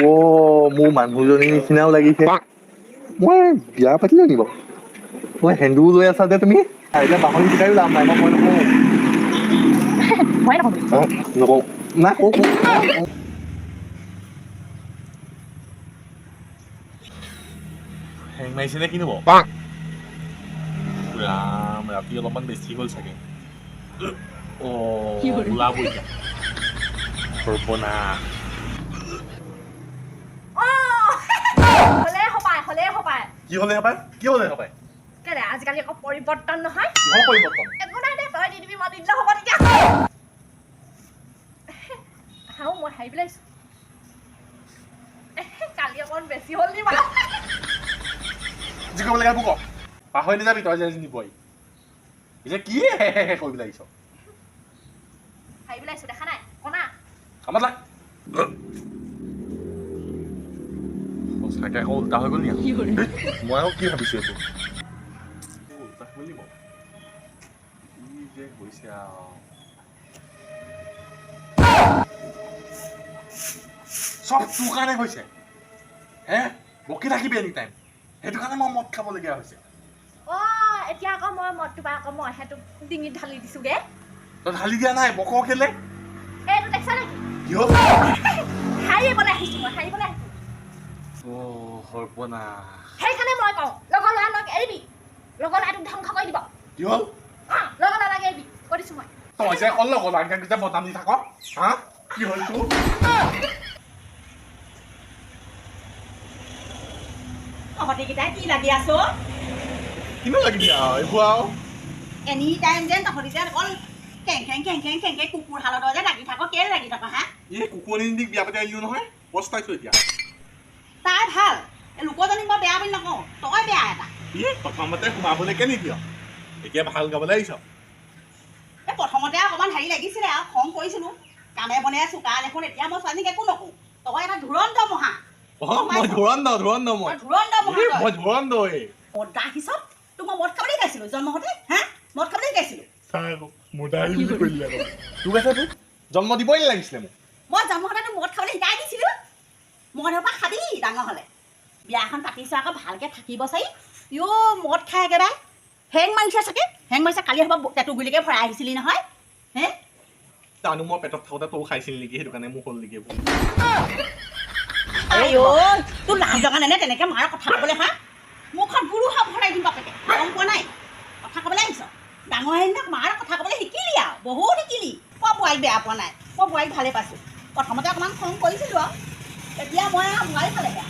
অ' মোৰ মানুহজনীৰ নিচিনাও লাগিছে। মই বিয়া পাতিলো নি বাৰু মই সেন্দুৰ লৈ আছা যে তুমি? এতিয়া বাহন কেইটাও যাম নাই মই নকওঁ। মই নকওঁ। না কওঁ হেং মাৰিছে নে কিনো বাৰু? ৰাম ৰাতি অলপমান বেছি হ'ল চাগে। o la bulla. Por buena. কিহলে হবা কিহলে পৰিৱৰ্তন নহয় কিহৰ পৰিৱৰ্তন একো নাই দে তই দি দিবি মই দি দিলে হ'ব নেকি হাও মই হাই বিলাইছ কালি অকণ বেছি হ'ল নি বাৰু যি কৰিব লাগে বুক পাহৰি নাযাবি তই যে নিবই এতিয়া কি কৰিব লাগিছ হাৰি পেলাইছোঁ দেখা নাই কনা কামত লাগ সঁচাকে আকৌ উল্টা হৈ গ'ল নি আকৌ? ধেৎ, মই আকৌ কি ভাবিছো এইটো উল্টা হৈ গ'ল নি বাৰু? কি যে হৈছে আৰু চব তোৰ কাৰণে হৈছে হে বকি থাকিবি এনি টাইম সেইটো কাৰণে মই মদ খাবলগীয়া হৈছে অঁ এতিয়া আকৌ মই মদটো পাই আকৌ মই সেইটো ডিঙিত ঢালি দিছোঁগে। তই ঢালি দিয়া নাই বক কেলে? তই যে অকল লগৰ ল'ৰাকেইটা বদনাম দি থাক হা? কি হ'ল তোৰ? তহঁতিকেইটাই কি লাগি আছ? কিনো লাগিবি আৰু এইবোৰ আৰু এনি টাইম যেন তহঁতি যেন অকল খেং খেং খেং খেং খেং খেং কুকুৰ হালত যে লাগি থাক কেলে লাগি থাক হা? এই কুকুৰনি নিদিক বিয়া পাতি আহিলোঁ নহয় পস্তাইছোঁ এতিয়া তাই ভাল এই লোকজনীক মই বেয়া বুলি নকওঁ তই বেয়া এটা। ই প্ৰথমতে সোমাবলৈকে নিদিয় এতিয়া ভাল গাবলৈ আহিছ। এই প্ৰথমতে অকণমান হেৰি লাগিছিলে আৰু খং কৰিছিলোঁ। কামে বনে চোকা দেখোন এতিয়া মই ছোৱালীক একো নকওঁ। তই এটা ধুৰন্ত মহা। অঁ মই ধুৰন্ধৰ ধুৰন্ধৰ মই। তই ধুৰন্ত মহা এই, তই। মই ধুৰন্ধৰ এই। মদ গা হিচাপ তোক মই মদ খাবলৈ গাইছিলোঁ জন্ম হওঁতে হা? মদ খাবলৈ গাইছিলোঁ চাই আকৌ মোদাহি বুলি কৈ দিলে আকৌ তোক আছে তোক জন্ম দিবই নালাগিছিলে মোক মই জন্ম হওঁতে তোক মদ খাবলৈ শিকাই দিছিলোঁ মদ এবাৰ খাবি ডাঙৰ হ'লে বিয়া এখন পাতিছোঁ আকৌ ভালকৈ থাকিব চাৰি ইঅ' মদ খাই একেবাৰে হেং মাৰিছে চাগে হেং মাৰিছে কালি হ'ব টেটু গুলিকে ভৰাই আহিছিলি নহয় হে জানো মই পেটত থাকোঁতে তৌ খাইছিল নেকি সেইটো কাৰণে মোক হ'ল নেকি এইবোৰ আই ঐ তোৰ লাজ লগা নাই তেনেকৈ মাৰ কথা ক'বলৈ হা বোৱাৰীক বেয়া পোৱা নাই। মই বোৱাৰীক ভালেই পাইছোঁ। প্ৰথমতে অকণমান খং কৰিছিলোঁ আৰু। এতিয়া মই আৰু বোৱাৰী ভালে বেয়া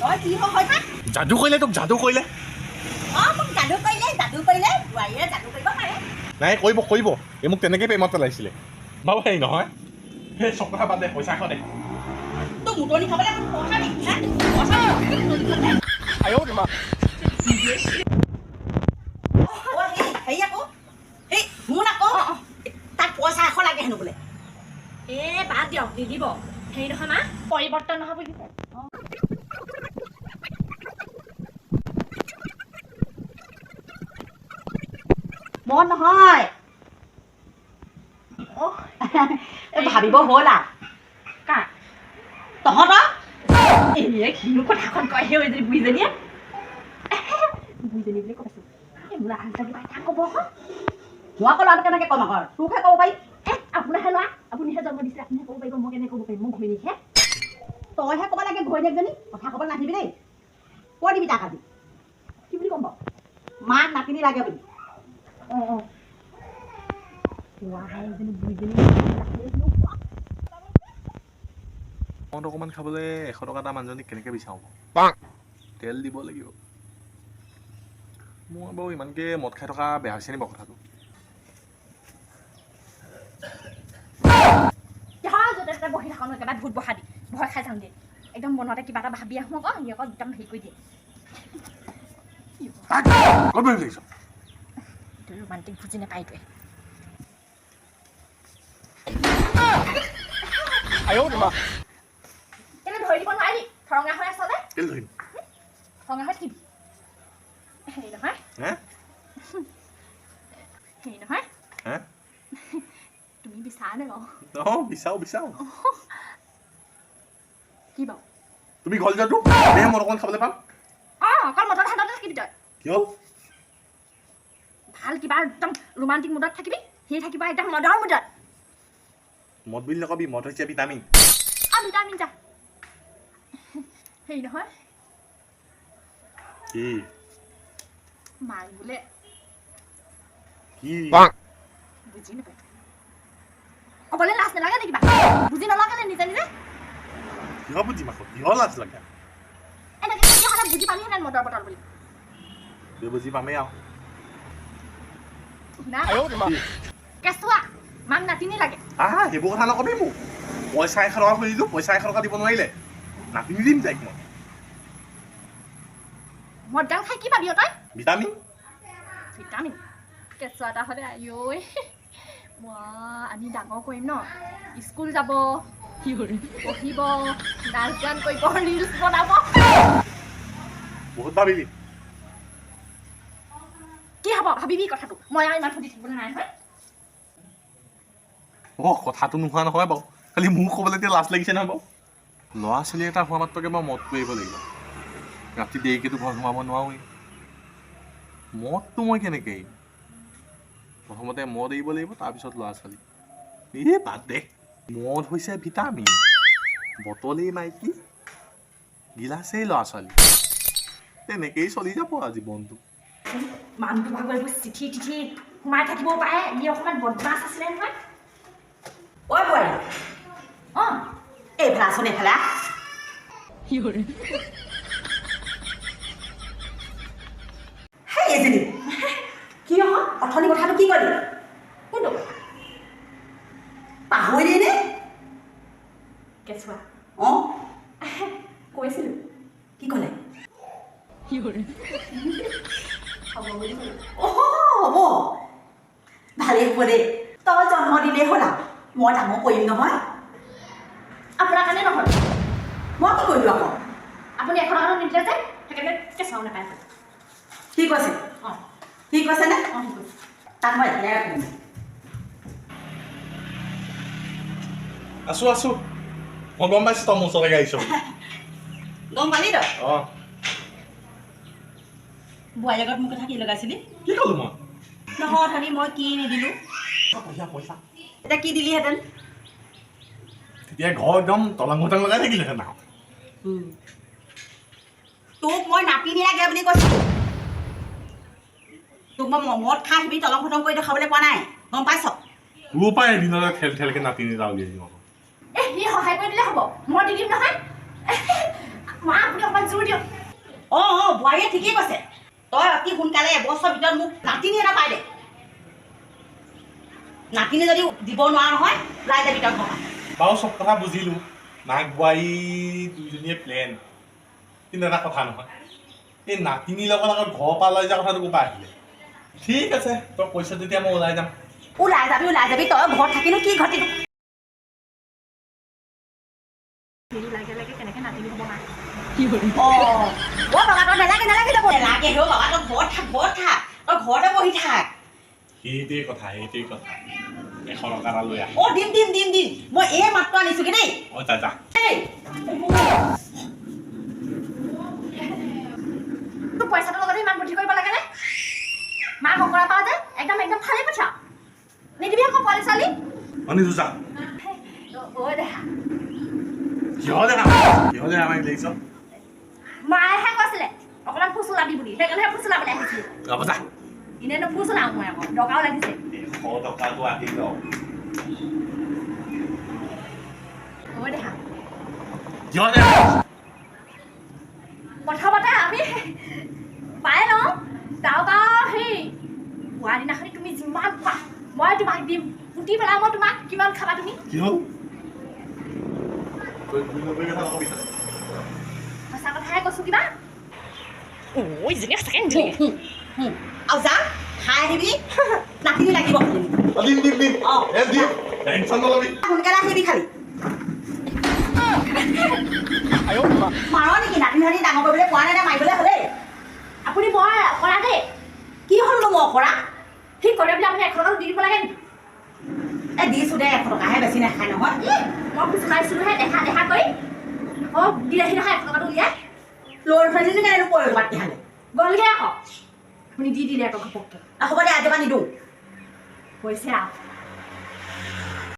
তই কি হয় হয় থাক। যাদু কৰিলে তোক যাদু কৰিলে? অঁ মোক যাদু কৰিলে যাদু কৰিলে বোৱাৰীয়ে যাদু কৰিব পাৰে। নাই কৰিব কৰিব। এই মোক তেনেকৈ প্ৰেমত পেলাইছিলে। বাৰু হেৰি নহয়। সেই চব কথা বাদ দে পইচা এশ দে। তোক মুতনি খাবলৈ পইচা দিম পইচা দিম আয়ো তোমাক অ' হেৰি হেৰি আকৌ হেৰি শুন আকৌ তাক পইচা এশ লাগে হেনো বোলে এ বাদ দিয়ক নিদিব। হেৰি নহয় মা। পৰিৱৰ্তন নহ'ব কিন্তু মন নহয়। ভাবিব হ'ল আৰু কাৰ? তহঁতৰ? এই কিনো কথাখন কয় সেই যদি বুঢ়ীজনী বুলি কৈছোঁ মোৰ আনটা কিবা এটা ক'ব মই আকৌ ল'ৰাটো কেনেকৈ ক'ম আকৌ? তোকহে ক'ব পাৰি। এ আপোনাৰহে ল'ৰা আপুনিহে জন্ম দিছে আপুনিহে ক'ব পাৰিব মই কেনেকৈ ক'ব পাৰিম মোৰ ঘৈণীকহে তইহে ক'ব লাগে ঘৈণীয়েকজনী কথা ক'ব নাহিবি দেই। কৈ দিবি তাক আজি। কি বুলি ক'ম বাৰু? মাক নাতিনি লাগে বুলি। অঁ অঁ। মদ অকণমান খাবলৈ এশ টকা এটা মানুহজনীক কেনেকৈ বিচাৰোঁ তেল দিব লাগিব। মই বাৰু ইমানকৈ মদ খাই থকা বেয়া হৈছে নি বাৰু কথাটো? বহি থাকক একেবাৰে ভূত বহা দি। ভয় খাই যাওঁ দিয়ে একদম মনতে কিবা এটা ভাবি আহোঁ আকৌ সি আকৌ একদম হেৰি কৰি দিয়ে। ৰোমান্টিক বুজি নাপায় এইটোৱে আয়ো ধৰি দিব নোৱাৰি? থৰঙা হৈ আছ যে। হৈ থাকিবি। হেৰি নহয়। হেৰি নহয়। হে তুমি খাবলৈ পাম। মদত হাততে থাকিবি তই। কি হ'ল? ভালো কিবা একদম ৰোমান্টিক মুডত থাকিবি সি থাকিব একদম মদৰ মুডত। মদ বুলি নকবি মদ হৈছে ভিটামিন। অঁ ভিটামিন যা। হেৰি নহয়। কি? মাক বোলে। কি? বুজি নাপায়। ক'বলৈ লাজ নালাগে নেকি কিবা বুজি নলগানে নিজে নিজে? কিহৰ বুজি মাকো? কিহৰ লাজ লাগে? এনেকৈ যদি হ'লে বুজি পালিহেঁতেন মদৰ বটল বুলি? তই বুজি পামেই আৰু কেঁচুৱা মাক নাতিনি লাগে। আহা সেইবোৰ কথা নকবি মোক। পইচা এশ টকা খুজিলোঁ পইচা এশ টকা দিব নোৱাৰিলে। নাতিনি দিম তাইক মই। মদ গাল খাই কি পাবি তই? ভিটামিন। ভিটামিন? কেঁচুৱা এটা হ'লে আইঐ। আমি ডাঙৰ কৰিম ন স্কুল যাব পঢ়িব নাচ গান কৰিব ৰিলচ বনাব বহুত ভাবিলি কি হ'ব ভাবিবি কথাটো মই আৰু ইমান সুধি থাকিবলৈ নাই নহয় অঁ কথাটো নোহোৱা নহয় বাৰু খালি মোক ক'বলৈ এতিয়া লাজ লাগিছে নহয় বাৰু ল'ৰা ছোৱালী এটা হোৱা মাত্ৰকে মই মদটো এৰিব লাগিব ৰাতি দেৰিকেতো ঘৰত সোমাব নোৱাৰোৱেই মদটো মই কেনেকৈ প্ৰথমতে মদ এৰিব লাগিব তাৰপিছত ল'ৰা ছোৱালী। এই বাদ দে। মদ হৈছে ভিটামিন। বটলেই মাইকী গিলাচেই ল'ৰা ছোৱালী। তেনেকেই চলি যাব আৰু জীৱনটো। মানুহটো ভাগৰ এইবোৰ চিঠি তিঠি সোমাই থাকিবও পাৰে ই অকণমান বদমাছ আছিলে নহয়। ঐ বোৱাৰী অঁ এইফালে আছোন এইফালে অঁ? কৈছিলোঁ। কি ক'লে? হ'ব বুলি ক'লোঁ। হ'ব। ভালেই হ'ব দেই তই জন্ম দিলেই হ'ল। মই ডাঙৰ কৰিম নহয়। আপোনাৰ কাৰণে নহয় মই কি কৰিলোঁ আকৌ? আপুনি এশ টকাটো নিদিলে যে সেইকাৰণে কেঁচুৱাও নাপায় কি কৈছে। অঁ। কি কৈছেনে অঁ ঠিক আছে। তাক মই এতিয়াই ৰাখিম আছোঁ আছোঁ মই গম পাইছোঁ তই মোৰ ওচৰলৈকে আহিছ গম পালি তই অঁ বোৱাৰীৰ আগত মোক কথা কি লগাইছিলি কি ক'লোঁ মই নহয় অথনি মই কি নিদিলোঁ পইচা পইচা এতিয়া কি দিলিহেঁতেন তেতিয়া ঘৰ একদম তলাং ঘটাং লগাই থাকিলেহেঁতেন আৰু তোক মই নাপিনি লাগে বুলি কৈছিলোঁ তোক মই মমত খাই আহিবি তলং ফটং কৰি দেখাবলৈ পোৱা নাই গম পাইছ তোৰ পৰা এদিনলৈ ঠেল ঠেলকৈ নাতিনি যাওঁ উলিয়াই দিম আকৌ এ সি সহায় কৰি দিলে হ'ব। মই দি দিম নহয়। মা আপুনি অকণমান জোৰ দিয়ক। অঁ অঁ বোৱাৰীয়ে ঠিকেই কৈছে। তই অতি সোনকালে এবছৰ ভিতৰত মোক নাতিনি এটা পাই দে। নাতিনি যদি দিব নোৱাৰ নহয় ওলাই যাবি তই ঘৰৰ পৰা। বাৰু চব কথা বুজিলোঁ। মাক বোৱাৰী দুইজনীয়ে প্লেন কিন্তু এটা কথা নহয়। এই নাতিনীৰ লগত আকৌ ঘৰৰ পৰা লৈ যোৱা কথাটো ক'ৰ পৰা আহিলে? ঠিক আছে তই কৈছ তেতিয়া মই ওলাই যাম। ওলাই যাবি ওলাই যাবি তই ঘৰত থাকিনো কি ঘটিলি নেলাগে যাব বাবা তই ঘৰত থাক ঘৰত থাক তই ঘৰতে বহি থাক। সেইটোৱে কথা সেইটোৱে কথা। এশ টকা এটা লৈ আহ। অ' দিম দিম দিম দিম। মই এই মাত্ৰ আনিছোগে দেই। অঁ যা যা। এই। তোৰ পইচাটোৰ লগতে ইমান বুদ্ধি কৰিব লাগেনে মা মকৰা পাওঁ যে একদম একদম ফালি পঠা নিদিবি আকৌ পোৱালি ছোৱালী। শুনিছোঁ যা। ঐ দেখা। কিহৰ দেখা কিহৰ দেখা মাৰি লাগিছ মায়েহে কৈছিলে ফুচুলাবি বুলি আহিছিলোঁ যাব যা এনেইনো ফুচুলাওঁ মই আকৌ দৰকাৰো লাগিছে। দেখা আমি পাই লওঁ। তাৰপৰা সেই পোৱা দিনাখনি তুমি যিমান খোৱা মই তোমাক দিম। পুতি পেলাই মই তোমাক কিমান খাবা তুমি। সঁচা কথাহে কৈছোঁ কিবা। ঐ যেনে সঁচাকৈ নিদিলে আৰু যা খাই আহিবি নাতিনি লাগিব অঁ, দিম দিম দিম এ দিম টেনশ্যন নলবি সোনকালে আহিবি খালি মাৰ নেকি নাতিনি নাতিনি ডাঙৰ কৰিবলৈ পোৱা নাই নে মাৰিবলৈ হ'লেই আপুনি মই কৰা দেই কি হ'লনো মই কৰা সি কৰে বুলি আপুনি এশ টকা দি দিব লাগে নেকি এই দিছোঁ দে এশ টকাহে বেছি নাখায় নহয় মই খুচুৰাইছিলোহে দেখা দেখা কৰি আকৌ দিলেহি নহয় এশ টকাটো উলিয়াই ল'ৰা ছোৱালীজনী কেনেকৈ পৰে ক'ৰবাত গল গ'লগৈ আকৌ আপুনি দি দিলে আকৌ ঘপককৈ আৰু হ'ব দে আজিৰ পৰা নিদিওঁ হৈছে আৰু